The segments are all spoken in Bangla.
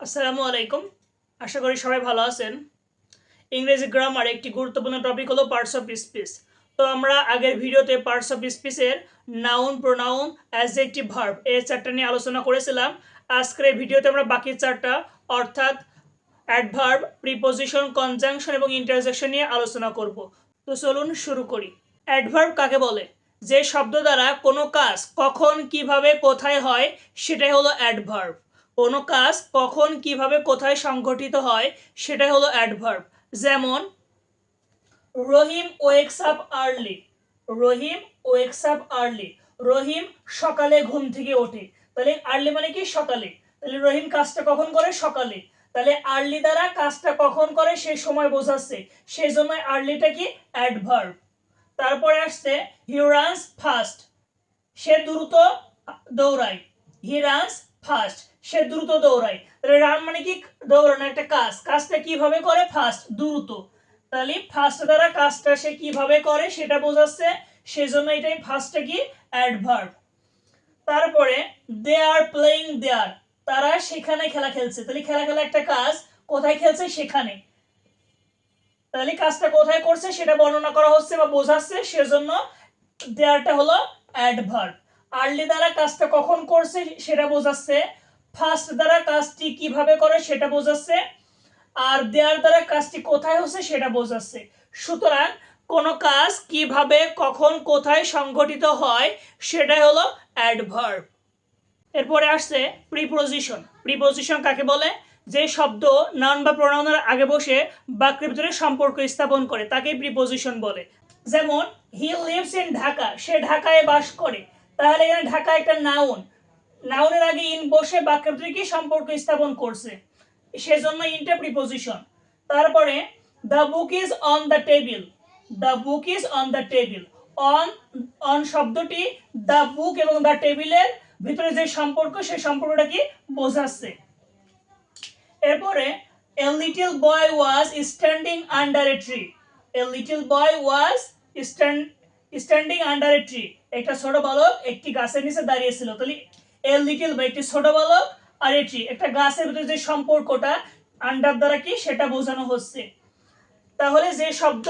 আসসালামু আলাইকুম। আশা করি সবাই ভালো আছেন। ইংরেজি গ্রামার একটি গুরুত্বপূর্ণ টপিক হলো পার্টস অফ স্পিচ তো আমরা আগের ভিডিওতে পার্টস অফ স্পিচের নাউন প্রোনাউন অ্যাজেক্টিভ ভার্ব এই চারটা নিয়ে আলোচনা করেছিলাম। আজকের ভিডিওতে আমরা বাকি চারটা, অর্থাৎ অ্যাডভার্ব প্রিপোজিশন কনজাংশন এবং ইন্টারজেকশন নিয়ে আলোচনা করব। তো চলুন শুরু করি। অ্যাডভার্ব কাকে বলে? যে শব্দ দ্বারা কোনো কাজ কখন, কীভাবে, কোথায় হয়, সেটাই হলো অ্যাডভার্ব কোনো কাজ কখন কীভাবে কোথায় সংঘটিত হয়, সেটাই হলো অ্যাডভার্ব যেমন, Rahim wakes up early. Rahim wakes up early. Rahim সকালে ঘুম থেকে ওঠে। তাহলে আর্লি মানে কি? সকালে। তাহলে রহিম কাজটা কখন করে? সকালে। তাহলে আর্লি দ্বারা কাজটা কখন করে? সেই সময় বোঝাচ্ছে। সেই জন্য আর্লিটা কি? অ্যাডভার্ব তারপরে আসছে হি রানস ফাস্ট সে দ্রুত দৌড়ায়। হি রানস ফাস্ট সে দ্রুত দৌড়ায়। তাহলে রান মানে কি? দৌড়ানো একটা কাজ। কাজটা কীভাবে করে? ফাস্ট দ্রুত। তাহলে ফার্স্ট দ্বারা কাজটা সে কীভাবে করে সেটা বোঝাচ্ছে। সেজন্য এটাই ফার্স্টটা কি? অ্যাডভার্ব তারপরে দে আর প্লেইং দেয়ার তারা সেখানে খেলা খেলছে। তাহলে খেলা খেলা একটা কাজ। কোথায় খেলছে? সেখানে। তাহলে কাজটা কোথায় করছে? সেটা বর্ণনা করা হচ্ছে বা বোঝাচ্ছে। সেজন্য দেয়ারটা হলো অ্যাডভার্ব আর্লি দ্বারা কাজটা কখন করছে সেটা বোঝাচ্ছে, ফার্স্ট দ্বারা কাজটি কীভাবে করে সেটা বোঝাচ্ছে, আর দেয়ার দ্বারা কাজটি কোথায় হচ্ছে সেটা বোঝাচ্ছে। সুতরাং কোনো কাজ কীভাবে, কখন, কোথায় সংঘটিত হয় সেটাই হলো অ্যাডভার্ব এরপরে আসছে প্রিপোজিশন প্রিপোজিশন কাকে বলে? যে শব্দ নাউন বা প্রোনাউনের আগে বসে বাক্যের ভিতরে সম্পর্ক স্থাপন করে, তাকেই প্রিপোজিশন বলে। যেমন হি লিভস ইন ঢাকা সে ঢাকায় বাস করে। তাহলে এখানে ঢাকা একটা নাউন নাউনের আগে ইন বসে ভিতরে কি সম্পর্ক স্থাপন করছে। সেজন্য ইনটা প্রিপোজিশন তারপরে the book is on the table the book is on the table on on শব্দটি দ্য বুক এবং দ্য টেবিলের ভিতরে যে সম্পর্ক সেই সম্পর্কটা কি বোঝাচ্ছে। এরপরে a little boy was standing under a tree a little boy was standing under a tree একটা ছোট বালক একটি গাছের নিচে দাঁড়িয়েছিল তাহলে এ লিটল বয় একটি ছোট বালক আর এ ট্রি একটা গাছের ভিতরে যে সম্পর্কটা আন্ডার দ্বারা কি, সেটা বোঝানো হচ্ছে। তাহলে যে শব্দ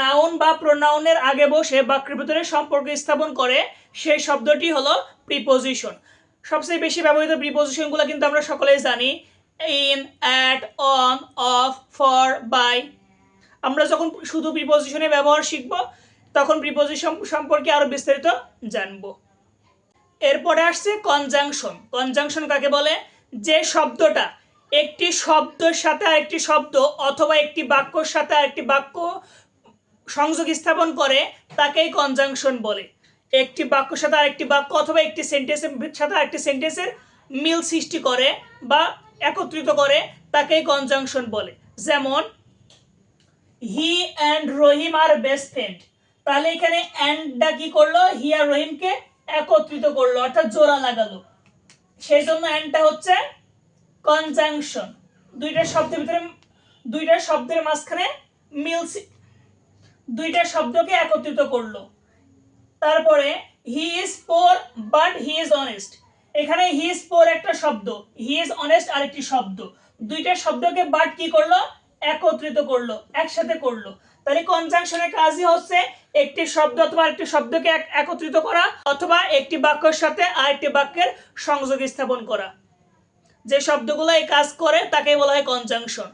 নাউন বা প্রোনাউনের আগে বসে বাক্যের ভিতরে সম্পর্ক স্থাপন করে, সেই শব্দটি হলো প্রিপোজিশন সবচেয়ে বেশি ব্যবহৃত প্রিপোজিশনগুলো কিন্তু আমরা সকলেই জানি। In at on of for by আমরা যখন শুধু প্রিপোজিশনের ব্যবহার শিখব তখন প্রিপোজিশন সম্পর্কে আরও বিস্তারিত জানব। এরপরে আসছে কনজাংশন কনজাংশন কাকে বলে? যে শব্দটা একটি শব্দের সাথে আরেকটি শব্দ অথবা একটি বাক্যর সাথে আরেকটি বাক্য সংযোগ স্থাপন করে, তাকেই কনজাংশন বলে। একটি বাক্যর সাথে আরেকটি বাক্য অথবা একটি সেন্টেন্সের সাথে আরেকটি সেন্টেন্সের মিল সৃষ্টি করে বা একত্রিত করে, তাকেই কনজাংশন বলে। যেমন he and Rahim are best friend তাহলে এখানে অ্যান্ডটা কি করল? হি আর রহিমকে একত্রিত করল, অর্থাৎ জোড়া লাগালো। সেই জন্য অ্যান্ডটা হচ্ছে কনজাংশন দুইটা শব্দের ভিতরে, দুইটা শব্দের মাঝখানে মিল সি- দুইটা শব্দকে একত্রিত করল। তারপরে he is poor but he is honest এখানে হি ইজ পোর একটা শব্দ হি ইজ অনেস্ট আরেকটি শব্দ। দুইটা শব্দকে বাট কি করল? একত্রিত করল, একসাথে করল। তাহলে কনজাংশনের কাজই হচ্ছে একটি শব্দ অথবা আরেকটি শব্দকে এক- একত্রিত করা অথবা একটি বাক্যের সাথে আরেকটি বাক্যের সংযোগ স্থাপন করা। যে শব্দগুলো এই কাজ করে তাকে বলা হয় কনজাংশন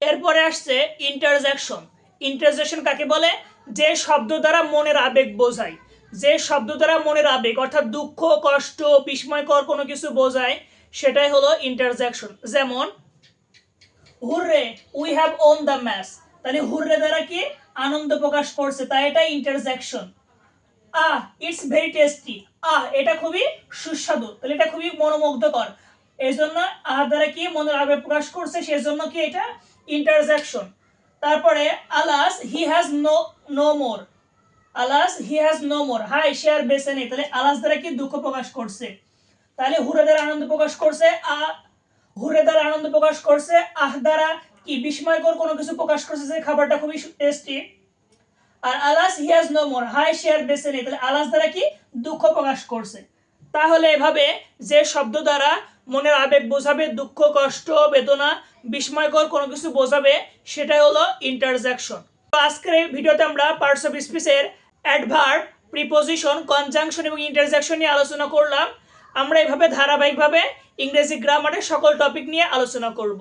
এরপরে আসছে ইন্টারজেকশন ইন্টারজেকশন কাকে বলে? যে শব্দ দ্বারা মনের আবেগ বোঝায়। যে শব্দ দ্বারা মনের আবেগ, অর্থাৎ দুঃখ, কষ্ট, বিস্ময়কর কোনো কিছু বোঝায়, সেটাই হলো ইন্টারজেকশন যেমন hurray we have won the match তাহলে হুররে দ্বারা কি? আনন্দ প্রকাশ করছে, তাই এটা interjection ah it's very tasty ah, এটা খুবই সুস্বাদু, তাহলে এটা খুবই মনোমুগ্ধকর। এই জন্য আহ দ্বারা কি? মনের আবেগ প্রকাশ করছে, সেজন্য কি এটা? ইন্টারজেকশন তারপরে alas he has no no more alas he has no more high সে আর নেই তাহলে আলাস দ্বারা কি দুঃখ প্রকাশ করছে? তাহলে হুরে দ্বারা আনন্দ প্রকাশ করছে, আ হুরে দ্বারা আনন্দ প্রকাশ করছে। আহ দ্বারা কি বিস্ময়কর কোনো কিছু প্রকাশ করছে যে খাবারটা খুবই টেস্টি আর আলাস হ্যাজ নো মোর হাই শেয়ার বেছে নেই তাহলে আলাস দ্বারা কি? দুঃখ প্রকাশ করছে। তাহলে এভাবে যে শব্দ দ্বারা মনের আবেগ বোঝাবে, দুঃখ, কষ্ট, বেদনা বিস্ময়কর কোনো কিছু বোঝাবে, সেটাই হলো ইন্টারজ্যাকশন তো আজকের এই ভিডিওতে আমরা পার্টস অফ স্পিচের অ্যাডভার্ব প্রিপোজিশন কনজাংশন এবং ইন্টারজ্যাকশন নিয়ে আলোচনা করলাম। আমরা এভাবে ধারাবাহিকভাবে ইংরেজি গ্রামারের সকল টপিক নিয়ে আলোচনা করব।